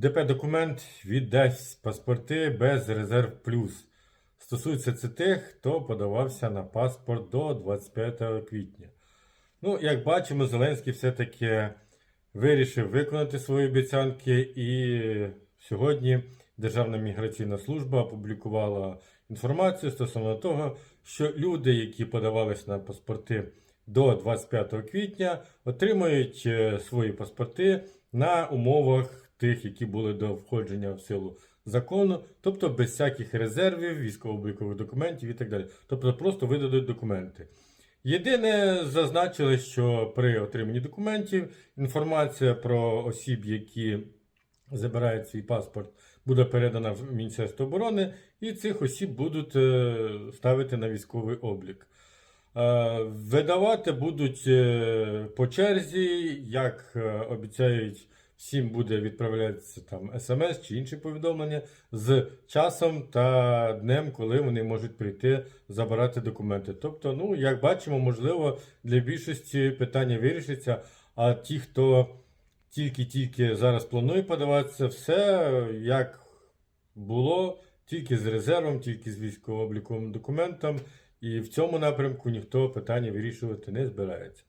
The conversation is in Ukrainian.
ДП-документ віддасть паспорти без резерв плюс. Стосується це тих, хто подавався на паспорт до 25 квітня. Ну, як бачимо, Зеленський все-таки вирішив виконати свої обіцянки, і сьогодні Державна міграційна служба опублікувала інформацію стосовно того, що люди, які подавались на паспорти до 25 квітня, отримають е, свої паспорти на умовах тих, які були до входження в силу закону, тобто без всяких резервів, військово-облікових документів і так далі. Тобто просто видадуть документи. Єдине, зазначили, що при отриманні документів інформація про осіб, які забирають свій паспорт, буде передана в Міністерство оборони, і цих осіб будуть е, ставити на військовий облік. Е, Видавати будуть е, по черзі, як обіцяють, всім буде відправлятися там смс чи інші повідомлення з часом та днем, коли вони можуть прийти забирати документи. Тобто, ну як бачимо, можливо, для більшості питання вирішиться. А ті, хто тільки-тільки зараз планує подаватися, все як було, тільки з резервом, тільки з військово-обліковим документом. І в цьому напрямку ніхто питання вирішувати не збирається.